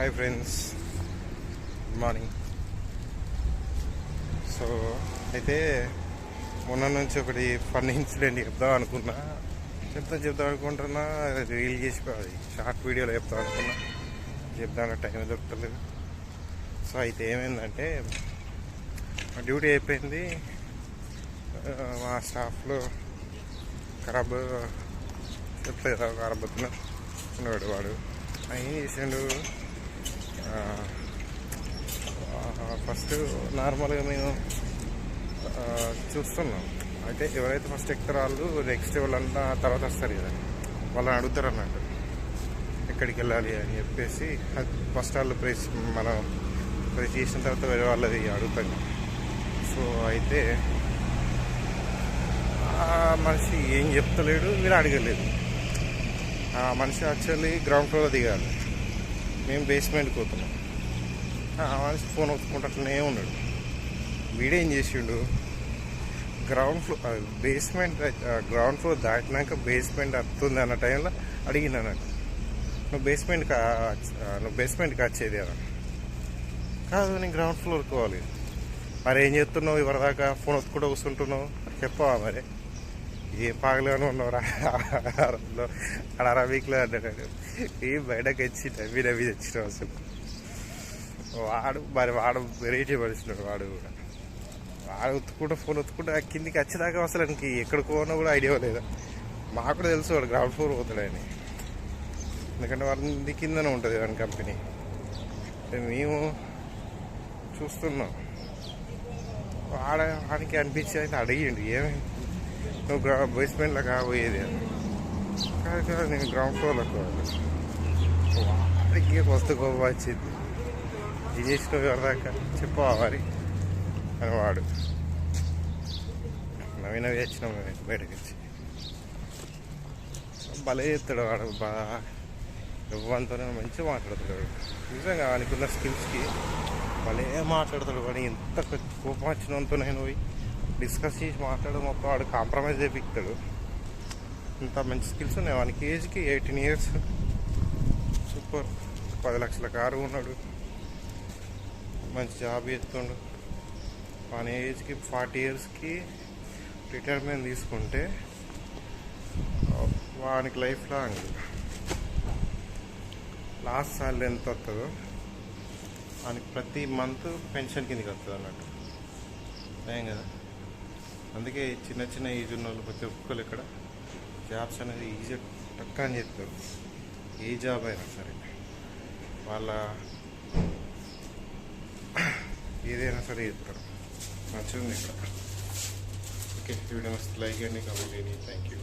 Hi friends good morning so అయితే మొన్న నుంచి ఒకటి ఫన్ ఇన్సిడెంట్ చెప్దాం అనుకున్నా. చెప్తా చెప్దాం అనుకుంటున్నా. రీల్ చేసి అది షార్ట్ వీడియోలో చెప్తాం అనుకున్నా. చెప్దాం టైం దొరకలేదు. సో అయితే ఏమైందంటే మా డ్యూటీ అయిపోయింది. మా స్టాఫ్లో ఖరాబ్ చెప్పలేదు కదా ఖరాబ్ అవుతున్నా. ఉన్నాడు వాడు. ఏం చేసిండు? ఫస్ట్ నార్మల్గా మేము చూస్తున్నాం. అయితే ఎవరైతే ఫస్ట్ ఎక్కుతారో వాళ్ళు నెక్స్ట్ వాళ్ళంతా తర్వాత వస్తారు కదా. వాళ్ళని అడుగుతారు అన్నట్టు ఎక్కడికి వెళ్ళాలి అని చెప్పేసి ఫస్ట్ వాళ్ళు ప్రెస్ మనం ప్రెస్ చేసిన తర్వాత వేరే వాళ్ళది అడుగుతాం. సో అయితే ఆ మనిషి ఏం చెప్తలేడు మీరు అడగలేదు. ఆ మనిషి యాక్చువల్లీ గ్రౌండ్ ఫ్లోర్లో దిగాలి మేము బేస్మెంట్కి పోతున్నాం. ఆ మనిషి ఫోన్ ఒత్తుకుంటే ఉన్నాడు. వీడేం చేసిండు? Ground floor basement ground floor దాటినాక basement వస్తుంది అన్న టైంలో అడిగిన నువ్వు బేస్మెంట్కి నువ్వు బేస్మెంట్కి వచ్చేది అన్న కాదు నేను గ్రౌండ్ ఫ్లోర్కి పోవాలి. మరి ఏం చేస్తున్నావు? ఇవరిదాకా ఫోన్ ఒత్తుకుంటూ కూర్చుంటున్నావు. చెప్పవా మరి. ఏం పాగలేని ఉన్నావురా? అక్కడ అరవీక్లో అన్నాడు. ఏం బయటకు వచ్చి నవ్వి నవ్వి తెచ్చినావు అసలు. వాడు మరి వాడు వెరైటీ పడుతున్నాడు వాడు కూడా. వాడు ఉత్తుకుంటూ ఫోన్ ఉత్తుకుంటూ కిందికి వచ్చేదాకా అసలు ఆయనకి ఎక్కడికి పోనో కూడా ఐడియా లేదు. మాకు కూడా తెలుసు వాడు గ్రౌండ్ ఫ్లోర్ పోతాడని ఎందుకంటే వాళ్ళ కిందనే ఉంటుంది వాడి కంపెనీ మేము చూస్తున్నాం. వాడ వాడికి అనిపించి అయితే అడిగిండు ఏమైంది? నువ్వు గ్రౌ బేస్మెంట్లో కాబోయేది కాదు కాదు నేను గ్రౌండ్ ఫ్లోర్లోకి పోవాలి వారికి వస్తు గొప్ప వచ్చింది. ఏం చేసినావు ఎవరిదాకా? చెప్పవా అని వాడు. నవీనవి వచ్చినాం మేము బయటకు వచ్చి. భలే చేస్తాడు వాడు బాగా ఇవ్వంతోనే మంచిగా మాట్లాడుతాడు నిజంగా అనుకున్న స్కిల్స్కి భలే మాట్లాడతాడు వాడు. ఎంత కోపం వచ్చినంతో పోయి డిస్కస్ చేసి మాట్లాడడం మొత్తం వాడు కాంప్రమైజ్ చేపిస్తాడు ఇంత మంచి స్కిల్స్ ఉన్నాయి. వానికి ఏజ్కి ఎయిటీన్ ఇయర్స్. సూపర్. పది లక్షల కారు ఉన్నాడు మంచి జాబ్ చేస్తుండు. వాని ఏజ్కి ఫార్టీ ఇయర్స్కి రిటైర్మెంట్ తీసుకుంటే వానికి లైఫ్ లాంగ్. లాస్ట్ సాలరీ ఎంత వస్తుందో వానికి ప్రతి మంత్ పెన్షన్ కిందకి వస్తుంది అన్నట్టు ఏం కదా? అందుకే చిన్న చిన్న ఏజ్ ఉన్న వాళ్ళు ప్రతి ఒక్కరు ఇక్కడ జాబ్స్ అనేది ఈజీ టక్క అని చెప్తారు. ఏ జాబ్ అయినా సరే. వాళ్ళ ఏదైనా సరే చెప్తారు. నచ్చింది ఇక్కడ. ఓకే వీడియో మస్తు లైక్ అండి కమెంట్ చేయండి. Thank you